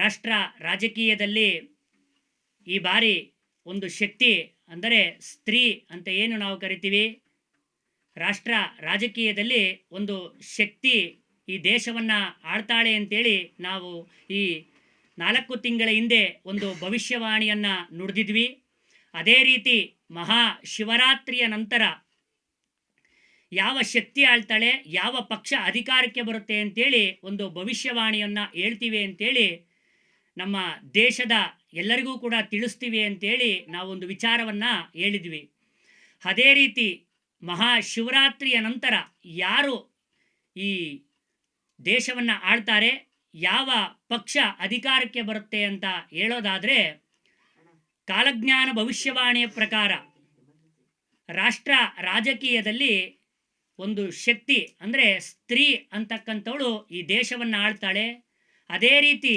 ರಾಷ್ಟ್ರ ರಾಜಕೀಯದಲ್ಲಿ ಈ ಬಾರಿ ಒಂದು ಶಕ್ತಿ ಅಂದರೆ ಸ್ತ್ರೀ ಅಂತ ಏನು ನಾವು ಕರಿತೀವಿ? ರಾಷ್ಟ್ರ ರಾಜಕೀಯದಲ್ಲಿ ಒಂದು ಶಕ್ತಿ ಈ ದೇಶವನ್ನು ಆಳ್ತಾಳೆ ಅಂತೇಳಿ ನಾವು ಈ ನಾಲ್ಕು ತಿಂಗಳ ಹಿಂದೆ ಒಂದು ಭವಿಷ್ಯವಾಣಿಯನ್ನು ನುಡಿದಿದ್ವಿ. ಅದೇ ರೀತಿ ಮಹಾ ಶಿವರಾತ್ರಿಯ ನಂತರ ಯಾವ ಶಕ್ತಿ ಆಳ್ತಾಳೆ, ಯಾವ ಪಕ್ಷ ಅಧಿಕಾರಕ್ಕೆ ಬರುತ್ತೆ ಅಂತೇಳಿ ಒಂದು ಭವಿಷ್ಯವಾಣಿಯನ್ನು ಹೇಳ್ತೀವಿ ಅಂತೇಳಿ ನಮ್ಮ ದೇಶದ ಎಲ್ಲರಿಗೂ ಕೂಡ ತಿಳಿಸ್ತೀವಿ ಅಂತೇಳಿ ನಾವೊಂದು ವಿಚಾರವನ್ನು ಹೇಳಿದ್ವಿ. ಅದೇ ರೀತಿ ಮಹಾಶಿವರಾತ್ರಿಯ ನಂತರ ಯಾರು ಈ ದೇಶವನ್ನು ಆಳ್ತಾರೆ, ಯಾವ ಪಕ್ಷ ಅಧಿಕಾರಕ್ಕೆ ಬರುತ್ತೆ ಅಂತ ಹೇಳೋದಾದರೆ ಕಾಲಜ್ಞಾನ ಭವಿಷ್ಯವಾಣಿಯ ಪ್ರಕಾರ ರಾಷ್ಟ್ರ ರಾಜಕೀಯದಲ್ಲಿ ಒಂದು ಶಕ್ತಿ ಅಂದರೆ ಸ್ತ್ರೀ ಅಂತಕ್ಕಂಥವಳು ಈ ದೇಶವನ್ನು ಆಳ್ತಾಳೆ. ಅದೇ ರೀತಿ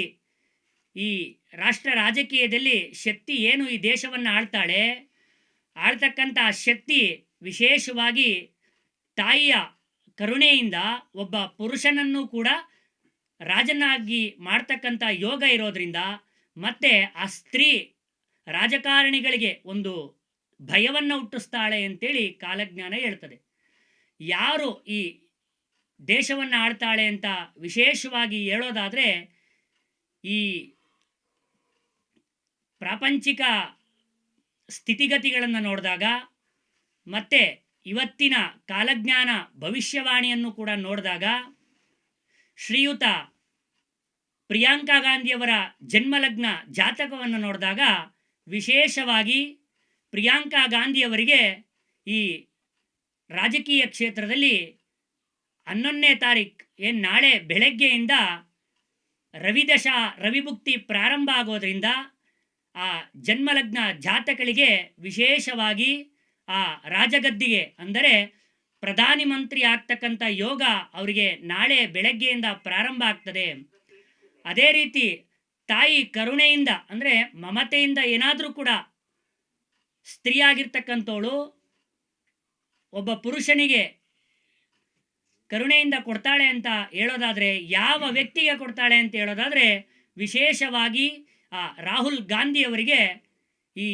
ಈ ರಾಷ್ಟ್ರ ರಾಜಕೀಯದಲ್ಲಿ ಶಕ್ತಿ ಏನು ಈ ದೇಶವನ್ನು ಆಳ್ತಾಳೆ? ಆಳ್ತಕ್ಕಂಥ ಶಕ್ತಿ ವಿಶೇಷವಾಗಿ ತಾಯಿಯ ಕರುಣೆಯಿಂದ ಒಬ್ಬ ಪುರುಷನನ್ನು ಕೂಡ ರಾಜನಾಗಿ ಮಾಡ್ತಕ್ಕಂಥ ಯೋಗ ಇರೋದ್ರಿಂದ ಮತ್ತೆ ಆ ಸ್ತ್ರೀ ರಾಜಕಾರಣಿಗಳಿಗೆ ಒಂದು ಭಯವನ್ನು ಹುಟ್ಟಿಸ್ತಾಳೆ ಅಂತೇಳಿ ಕಾಲಜ್ಞಾನ ಹೇಳ್ತದೆ. ಯಾರು ಈ ದೇಶವನ್ನು ಆಳ್ತಾಳೆ ಅಂತ ವಿಶೇಷವಾಗಿ ಹೇಳೋದಾದರೆ ಈ ಪ್ರಾಪಂಚಿಕ ಸ್ಥಿತಿಗತಿಗಳನ್ನು ನೋಡಿದಾಗ ಮತ್ತು ಇವತ್ತಿನ ಕಾಲಜ್ಞಾನ ಭವಿಷ್ಯವಾಣಿಯನ್ನು ಕೂಡ ನೋಡಿದಾಗ ಶ್ರೀಯುತ ಪ್ರಿಯಾಂಕಾ ಗಾಂಧಿಯವರ ಜನ್ಮಲಗ್ನ ಜಾತಕವನ್ನು ನೋಡಿದಾಗ ವಿಶೇಷವಾಗಿ ಪ್ರಿಯಾಂಕಾ ಗಾಂಧಿಯವರಿಗೆ ಈ ರಾಜಕೀಯ ಕ್ಷೇತ್ರದಲ್ಲಿ ಹನ್ನೊಂದನೇ ತಾರೀಕು ಏನು ನಾಳೆ ಬೆಳಗ್ಗೆಯಿಂದ ರವಿದಶಾ ರವಿಭುಕ್ತಿ ಪ್ರಾರಂಭ ಆಗೋದ್ರಿಂದ ಆ ಜನ್ಮಲಗ್ನ ಜಾತಕಳಿಗೆ ವಿಶೇಷವಾಗಿ ಆ ರಾಜಗದ್ದಿಗೆ ಅಂದರೆ ಪ್ರಧಾನಿ ಮಂತ್ರಿ ಆಗ್ತಕ್ಕಂಥ ಯೋಗ ಅವರಿಗೆ ನಾಳೆ ಬೆಳಗ್ಗೆಯಿಂದ ಪ್ರಾರಂಭ ಆಗ್ತದೆ. ಅದೇ ರೀತಿ ತಾಯಿ ಕರುಣೆಯಿಂದ ಅಂದರೆ ಮಮತೆಯಿಂದ ಏನಾದರೂ ಕೂಡ ಸ್ತ್ರೀಯಾಗಿರ್ತಕ್ಕಂಥವಳು ಒಬ್ಬ ಪುರುಷನಿಗೆ ಕರುಣೆಯಿಂದ ಕೊಡ್ತಾಳೆ ಅಂತ ಹೇಳೋದಾದರೆ, ಯಾವ ವ್ಯಕ್ತಿಗೆ ಕೊಡ್ತಾಳೆ ಅಂತ ಹೇಳೋದಾದರೆ, ವಿಶೇಷವಾಗಿ ಆ ರಾಹುಲ್ ಗಾಂಧಿಯವರಿಗೆ ಈ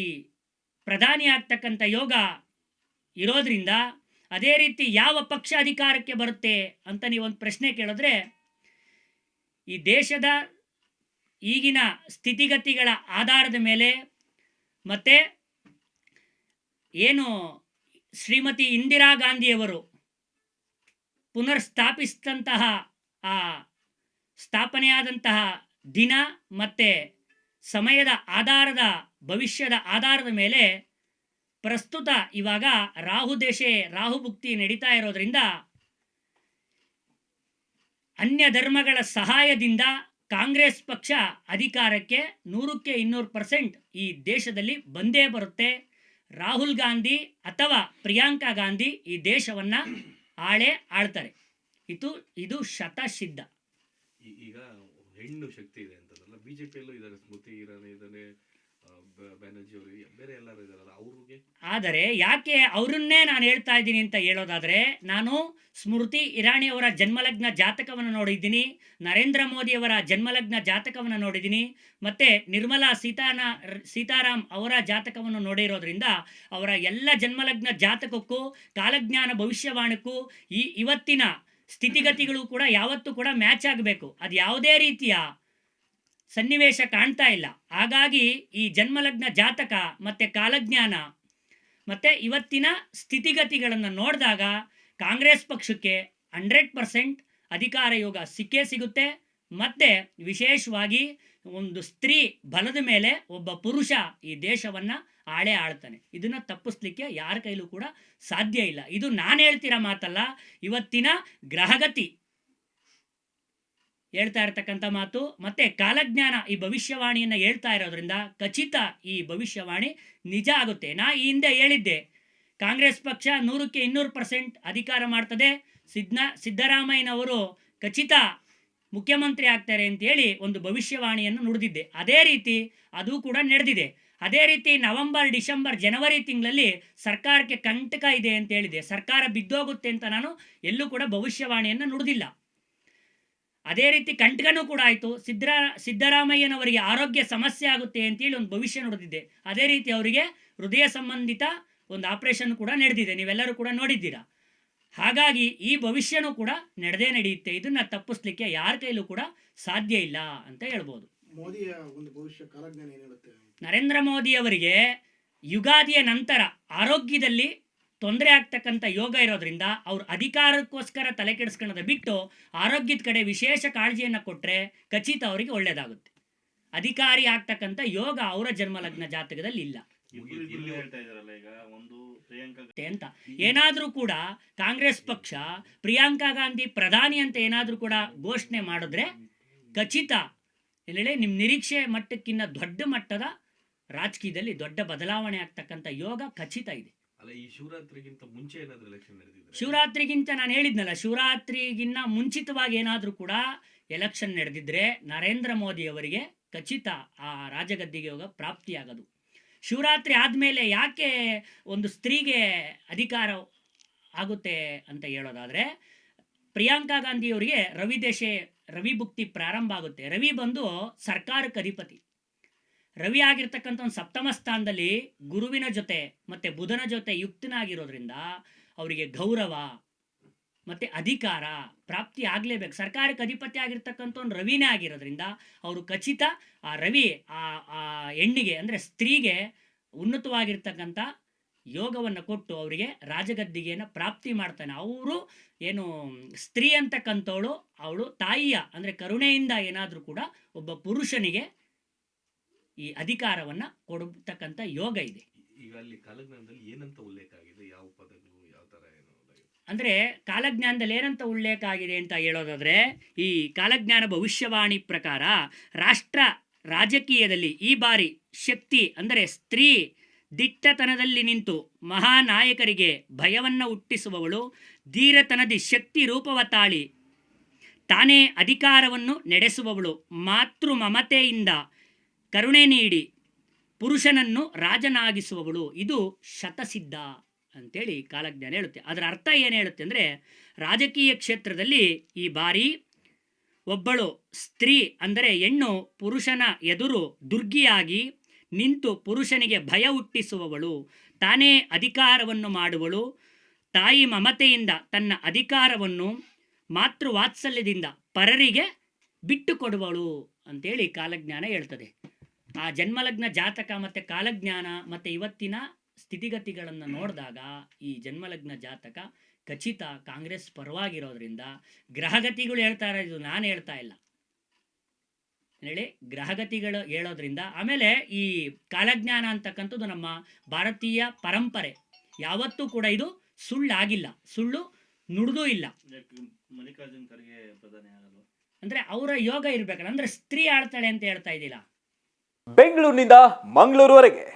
ಪ್ರಧಾನಿ ಆಗ್ತಕ್ಕಂಥ ಯೋಗ ಇರೋದ್ರಿಂದ ಅದೇ ರೀತಿ ಯಾವ ಪಕ್ಷ ಅಧಿಕಾರಕ್ಕೆ ಬರುತ್ತೆ ಅಂತ ನೀವೊಂದು ಪ್ರಶ್ನೆ ಕೇಳಿದ್ರೆ, ಈ ದೇಶದ ಈಗಿನ ಸ್ಥಿತಿಗತಿಗಳ ಆಧಾರದ ಮೇಲೆ ಮತ್ತು ಏನು ಶ್ರೀಮತಿ ಇಂದಿರಾ ಗಾಂಧಿಯವರು ಪುನರ್ ಸ್ಥಾಪಿಸಿದಂತಹ ಆ ಸ್ಥಾಪನೆಯಾದಂತಹ ದಿನ ಮತ್ತು ಸಮಯದ ಆಧಾರದ, ಭವಿಷ್ಯದ ಆಧಾರದ ಮೇಲೆ ಪ್ರಸ್ತುತ ಇವಾಗ ರಾಹು ದೇಶೆ ರಾಹು ಭುಕ್ತಿ ನಡೀತಾ ಇರೋದ್ರಿಂದ ಅನ್ಯ ಧರ್ಮಗಳ ಸಹಾಯದಿಂದ ಕಾಂಗ್ರೆಸ್ ಪಕ್ಷ ಅಧಿಕಾರಕ್ಕೆ ನೂರಕ್ಕೆ ಇನ್ನೂರು ಪರ್ಸೆಂಟ್ ಈ ದೇಶದಲ್ಲಿ ಬಂದೇ ಬರುತ್ತೆ. ರಾಹುಲ್ ಗಾಂಧಿ ಅಥವಾ ಪ್ರಿಯಾಂಕಾ ಗಾಂಧಿ ಈ ದೇಶವನ್ನು ಆಳೆ ಆಳ್ತಾರೆ. ಇದು ಇದು ಶತಸಿದ್ಧ. ಈಗ ಹೆಣ್ಣು ಶಕ್ತಿ ಇದೆ ಅಂತಂದ್ರಲ್ಲ ಪಿಯಲ್ಲೂ ಇದ್ದಾರೆ ಸ್ಮೃತಿ ಇರಾನಿ ಇದ್ದಾನೆ ಆ, ಬ್ಯಾನರ್ಜಿ ಅವರು ಬೇರೆ ಎಲ್ಲರೂ ಇದಾರಲ್ಲ ಅವ್ರಿಗೆ? ಆದರೆ ಯಾಕೆ ಅವರನ್ನೇ ನಾನು ಹೇಳ್ತಾ ಇದ್ದೀನಿ ಅಂತ ಹೇಳೋದಾದರೆ ನಾನು ಸ್ಮೃತಿ ಇರಾಣಿಯವರ ಜನ್ಮಲಗ್ನ ಜಾತಕವನ್ನು ನೋಡಿದ್ದೀನಿ ನರೇಂದ್ರ ಮೋದಿಯವರ ಜನ್ಮಲಗ್ನ ಜಾತಕವನ್ನು ನೋಡಿದ್ದೀನಿ ಮತ್ತು ನಿರ್ಮಲಾ ಸೀತಾನ ಸೀತಾರಾಮ್ ಅವರ ಜಾತಕವನ್ನು ನೋಡಿರೋದ್ರಿಂದ ಅವರ ಎಲ್ಲ ಜನ್ಮಲಗ್ನ ಜಾತಕಕ್ಕೂ ಕಾಲಜ್ಞಾನ ಭವಿಷ್ಯವಾಣಕ್ಕೂ ಈ ಇವತ್ತಿನ ಸ್ಥಿತಿಗತಿಗಳು ಕೂಡ ಯಾವತ್ತೂ ಕೂಡ ಮ್ಯಾಚ್ ಆಗಬೇಕು. ಅದು ಯಾವುದೇ ರೀತಿಯ ಸನ್ನಿವೇಶ ಕಾಣ್ತಾ ಇಲ್ಲ. ಹಾಗಾಗಿ ಈ ಜನ್ಮಲಗ್ನ ಜಾತಕ ಮತ್ತು ಕಾಲಜ್ಞಾನ ಮತ್ತು ಇವತ್ತಿನ ಸ್ಥಿತಿಗತಿಗಳನ್ನು ನೋಡಿದಾಗ ಕಾಂಗ್ರೆಸ್ ಪಕ್ಷಕ್ಕೆ ಹಂಡ್ರೆಡ್ ಪರ್ಸೆಂಟ್ ಅಧಿಕಾರ ಯೋಗ ಸಿಕ್ಕೇ ಸಿಗುತ್ತೆ. ಮತ್ತು ವಿಶೇಷವಾಗಿ ಒಂದು ಸ್ತ್ರೀ ಬಲದ ಮೇಲೆ ಒಬ್ಬ ಪುರುಷ ಈ ದೇಶವನ್ನು ಆಳೆ ಆಳ್ತಾನೆ. ಇದನ್ನು ತಪ್ಪಿಸ್ಲಿಕ್ಕೆ ಯಾರ ಕೈಲೂ ಕೂಡ ಸಾಧ್ಯ ಇಲ್ಲ. ಇದು ನಾನು ಹೇಳ್ತಿರೋ ಮಾತಲ್ಲ, ಇವತ್ತಿನ ಗ್ರಹಗತಿ. ಹೇಳ್ತಾ ಇರತಕ್ಕಂಥ ಮಾತು, ಮತ್ತೆ ಕಾಲಜ್ಞಾನ ಈ ಭವಿಷ್ಯವಾಣಿಯನ್ನು ಹೇಳ್ತಾ ಇರೋದ್ರಿಂದ ಖಚಿತ ಈ ಭವಿಷ್ಯವಾಣಿ ನಿಜ ಆಗುತ್ತೆ. ನಾ ಈ ಹಿಂದೆ ಹೇಳಿದ್ದೆ, ಕಾಂಗ್ರೆಸ್ ಪಕ್ಷ ನೂರಕ್ಕೆ ಇನ್ನೂರು ಪರ್ಸೆಂಟ್ ಅಧಿಕಾರ ಮಾಡ್ತದೆ. ಸಿದ್ನ, ಸಿದ್ದರಾಮಯ್ಯನವರು ಖಚಿತ ಮುಖ್ಯಮಂತ್ರಿ ಆಗ್ತಾರೆ ಅಂತೇಳಿ ಒಂದು ಭವಿಷ್ಯವಾಣಿಯನ್ನು ನುಡಿದಿದ್ದೆ. ಅದೇ ರೀತಿ ಅದು ಕೂಡ ನಡೆದಿದೆ. ಅದೇ ರೀತಿ ನವೆಂಬರ್, ಡಿಸೆಂಬರ್, ಜನವರಿ ತಿಂಗಳಲ್ಲಿ ಸರ್ಕಾರಕ್ಕೆ ಕಂಟಕ ಇದೆ ಅಂತ ಹೇಳಿದೆ. ಸರ್ಕಾರ ಬಿದ್ದೋಗುತ್ತೆ ಅಂತ ನಾನು ಎಲ್ಲೂ ಕೂಡ ಭವಿಷ್ಯವಾಣಿಯನ್ನು ನುಡಿದಿಲ್ಲ. ಅದೇ ರೀತಿ ಕಂಟಕನೂ ಕೂಡ ಆಯಿತು. ಸಿದ್ದರಾ ಸಿದ್ದರಾಮಯ್ಯನವರಿಗೆ ಆರೋಗ್ಯ ಸಮಸ್ಯೆ ಆಗುತ್ತೆ ಅಂತೇಳಿ ಒಂದು ಭವಿಷ್ಯ ನುಡಿದಿದ್ದೆ. ಅದೇ ರೀತಿ ಅವರಿಗೆ ಹೃದಯ ಸಂಬಂಧಿತ ಒಂದು ಆಪರೇಷನ್ ಕೂಡ ನಡೆದಿದೆ. ನೀವೆಲ್ಲರೂ ಕೂಡ ನೋಡಿದ್ದೀರಾ? ಹಾಗಾಗಿ ಈ ಭವಿಷ್ಯನೂ ಕೂಡ ನಡೆದೇ ನಡೆಯುತ್ತೆ. ಇದನ್ನ ತಪ್ಪಿಸ್ಲಿಕ್ಕೆ ಯಾರ ಕೈಲೂ ಕೂಡ ಸಾಧ್ಯ ಇಲ್ಲ ಅಂತ ಹೇಳ್ಬೋದು. ಮೋದಿಯ ಒಂದು ಭವಿಷ್ಯ ಕಾಲಜ್ಞಾನ ಏನ್ ಹೇಳುತ್ತೆ? ನರೇಂದ್ರ ಮೋದಿ ಅವರಿಗೆ ಯುಗಾದಿಯ ನಂತರ ಆರೋಗ್ಯದಲ್ಲಿ ತೊಂದರೆ ಆಗ್ತಕ್ಕಂಥ ಯೋಗ ಇರೋದ್ರಿಂದ ಅವ್ರ ಅಧಿಕಾರಕ್ಕೋಸ್ಕರ ತಲೆ ಕೆಡಿಸ್ಕೊಳ್ಳೋದ ಬಿಟ್ಟು ಆರೋಗ್ಯದ ಕಡೆ ವಿಶೇಷ ಕಾಳಜಿಯನ್ನು ಕೊಟ್ಟರೆ ಖಚಿತ ಅವರಿಗೆ ಒಳ್ಳೆಯದಾಗುತ್ತೆ ಅಧಿಕಾರಿ ಆಗ್ತಕ್ಕಂಥ ಯೋಗ ಅವರ ಜನ್ಮಲಗ್ನ ಜಾತಕದಲ್ಲಿ ಇಲ್ಲ. ಇಬ್ರು ಇಬ್ರು ಹೇಳ್ತಾ ಇದಾರಲ್ಲ ಈಗ ಒಂದು ಪ್ರಿಯಾಂಕಾ ಮತ್ತೆ ಅಂತ ಏನಾದರೂ ಕೂಡ ಕಾಂಗ್ರೆಸ್ ಪಕ್ಷ ಪ್ರಿಯಾಂಕಾ ಗಾಂಧಿ ಪ್ರಧಾನಿ ಅಂತ ಏನಾದರೂ ಕೂಡ ಘೋಷಣೆ ಮಾಡಿದ್ರೆ ಖಚಿತ ಎಲ್ಲೆಡೆ ನಿಮ್ಮ ನಿರೀಕ್ಷೆ ಮಟ್ಟಕ್ಕಿಂತ ದೊಡ್ಡ ಮಟ್ಟದ ರಾಜಕೀಯದಲ್ಲಿ ದೊಡ್ಡ ಬದಲಾವಣೆ ಆಗ್ತಕ್ಕಂಥ ಯೋಗ ಖಚಿತ ಇದೆ. ಅಲ್ಲ ಈ ಶಿವರಾತ್ರಿಗಿಂತ ಮುಂಚೆ ಏನಾದ್ರು ಎಲೆಕ್ಷನ್ ನಡೆದಿದ್ರೆ? ಶಿವರಾತ್ರಿಗಿಂತ ನಾನು ಹೇಳಿದ್ನಲ್ಲ ಶಿವರಾತ್ರಿಗಿನ್ನ ಮುಂಚಿತವಾಗಿ ಏನಾದರೂ ಕೂಡ ಎಲೆಕ್ಷನ್ ನಡೆದಿದ್ರೆ ನರೇಂದ್ರ ಮೋದಿ ಅವರಿಗೆ ಖಚಿತ ಆ ರಾಜಗದ್ದಿಗೆ ಯೋಗ ಪ್ರಾಪ್ತಿಯಾಗದು. ಶಿವರಾತ್ರಿ ಆದಮೇಲೆ ಯಾಕೆ ಒಂದು ಸ್ತ್ರೀಗೆ ಅಧಿಕಾರ ಆಗುತ್ತೆ ಅಂತ ಹೇಳೋದಾದರೆ, ಪ್ರಿಯಾಂಕಾ ಗಾಂಧಿಯವರಿಗೆ ರವಿ ದೇಶೆ, ರವಿ ಭುಕ್ತಿ ಪ್ರಾರಂಭ ಆಗುತ್ತೆ. ರವಿ ಬಂದು ಸರ್ಕಾರಕ್ಕೆ ಅಧಿಪತಿ. ರವಿ ಆಗಿರ್ತಕ್ಕಂಥ ಒಂದು ಸಪ್ತಮ ಸ್ಥಾನದಲ್ಲಿ ಗುರುವಿನ ಜೊತೆ ಮತ್ತು ಬುಧನ ಜೊತೆ ಯುಕ್ತನಾಗಿರೋದ್ರಿಂದ ಅವರಿಗೆ ಗೌರವ ಮತ್ತೆ ಅಧಿಕಾರ ಪ್ರಾಪ್ತಿ ಆಗಲೇಬೇಕು. ಸರ್ಕಾರಕ್ಕೆ ಅಧಿಪತಿ ಆಗಿರ್ತಕ್ಕಂಥ ರವಿನೇ ಆಗಿರೋದ್ರಿಂದ ಅವರು ಖಚಿತ ಆ ರವಿ ಆ ಆ ಹೆಣ್ಣಿಗೆ ಅಂದರೆ ಸ್ತ್ರೀಗೆ ಉನ್ನತವಾಗಿರ್ತಕ್ಕಂಥ ಯೋಗವನ್ನು ಕೊಟ್ಟು ಅವರಿಗೆ ರಾಜಗದ್ದಿಗೆಯನ್ನು ಪ್ರಾಪ್ತಿ ಮಾಡ್ತಾನೆ. ಅವರು ಏನು ಸ್ತ್ರೀ ಅಂತಕ್ಕಂಥವಳು, ಅವಳು ತಾಯಿಯ ಅಂದರೆ ಕರುಣೆಯಿಂದ ಏನಾದರೂ ಕೂಡ ಒಬ್ಬ ಪುರುಷನಿಗೆ ಈ ಅಧಿಕಾರವನ್ನು ಕೊಡತಕ್ಕಂಥ ಯೋಗ ಇದೆ. ಈಗ ಅಲ್ಲಿ ಕಾಲಜ್ಞಾನದಲ್ಲಿ ಏನಂತ ಉಲ್ಲೇಖ ಆಗಿದೆ? ಯಾವ ಪದಗಳು, ಯಾವ ಥರ ಏನು? ಅಂದರೆ ಕಾಲಜ್ಞಾನದಲ್ಲಿ ಏನಂತ ಉಲ್ಲೇಖ ಆಗಿದೆ ಅಂತ ಹೇಳೋದಾದರೆ, ಈ ಕಾಲಜ್ಞಾನ ಭವಿಷ್ಯವಾಣಿ ಪ್ರಕಾರ ರಾಷ್ಟ್ರ ರಾಜಕೀಯದಲ್ಲಿ ಈ ಬಾರಿ ಶಕ್ತಿ ಅಂದರೆ ಸ್ತ್ರೀ ದಿಟ್ಟತನದಲ್ಲಿ ನಿಂತು ಮಹಾನಾಯಕರಿಗೆ ಭಯವನ್ನು ಹುಟ್ಟಿಸುವವಳು, ಧೀರತನದಿ ಶಕ್ತಿ ರೂಪವ ತಾಳಿ ತಾನೇ ಅಧಿಕಾರವನ್ನು ನಡೆಸುವವಳು, ಮಾತೃ ಮಮತೆಯಿಂದ ಕರುಣೆ ನೀಡಿ ಪುರುಷನನ್ನು ರಾಜನಾಗಿಸುವವಳು. ಇದು ಶತಸಿದ್ಧ. ಅಂತೇಳಿ ಕಾಲಜ್ಞಾನ ಹೇಳುತ್ತೆ. ಅದರ ಅರ್ಥ ಏನು ಹೇಳುತ್ತೆ ಅಂದರೆ ರಾಜಕೀಯ ಕ್ಷೇತ್ರದಲ್ಲಿ ಈ ಬಾರಿ ಒಬ್ಬಳು ಸ್ತ್ರೀ ಅಂದರೆ ಹೆಣ್ಣು ಪುರುಷನ ಎದುರು ದುರ್ಗಿಯಾಗಿ ನಿಂತು ಪುರುಷನಿಗೆ ಭಯ ಹುಟ್ಟಿಸುವವಳು, ತಾನೇ ಅಧಿಕಾರವನ್ನು ಮಾಡುವಳು, ತಾಯಿ ಮಮತೆಯಿಂದ ತನ್ನ ಅಧಿಕಾರವನ್ನು ಮಾತೃವಾತ್ಸಲ್ಯದಿಂದ ಪರರಿಗೆ ಬಿಟ್ಟುಕೊಡುವಳು ಅಂತೇಳಿ ಕಾಲಜ್ಞಾನ ಹೇಳ್ತದೆ. ಆ ಜನ್ಮಲಗ್ನ ಜಾತಕ ಮತ್ತು ಕಾಲಜ್ಞಾನ ಮತ್ತು ಇವತ್ತಿನ ಸ್ಥಿತಿಗತಿಗಳನ್ನು ನೋಡಿದಾಗ ಈ ಜನ್ಮಲಗ್ನ ಜಾತಕ ಖಚಿತ ಕಾಂಗ್ರೆಸ್ ಪರವಾಗಿರೋದ್ರಿಂದ ಗ್ರಹಗತಿಗಳು ಹೇಳ್ತಾ ಇರೋದು ನಾನು ಹೇಳ್ತಾ ಇಲ್ಲ. ಹೇಳಿ? ಗ್ರಹಗತಿಗಳು ಹೇಳೋದ್ರಿಂದ ಆಮೇಲೆ ಈ ಕಾಲಜ್ಞಾನ ಅಂತಕ್ಕಂಥದ್ದು ನಮ್ಮ ಭಾರತೀಯ ಪರಂಪರೆ. ಯಾವತ್ತೂ ಕೂಡ ಇದು ಸುಳ್ಳಾಗಿಲ್ಲ. ಸುಳ್ಳು ನುಡಿದೂ ಇಲ್ಲ. ಮಲ್ಲಿಕಾರ್ಜುನ್ ಖರ್ಗೆ ಪ್ರಧಾನಿ ಆಗಲ್ಲ ಅಂದ್ರೆ ಅವರ ಯೋಗ ಇರ್ಬೇಕಲ್ಲ ಅಂದ್ರೆ ಸ್ತ್ರೀ ಆಡ್ತಾಳೆ ಅಂತ ಹೇಳ್ತಾ ಇದ್ದಿಲ್ಲ ಬೆಂಗಳೂರಿನಿಂದ ಮಂಗಳೂರುವರೆಗೆ.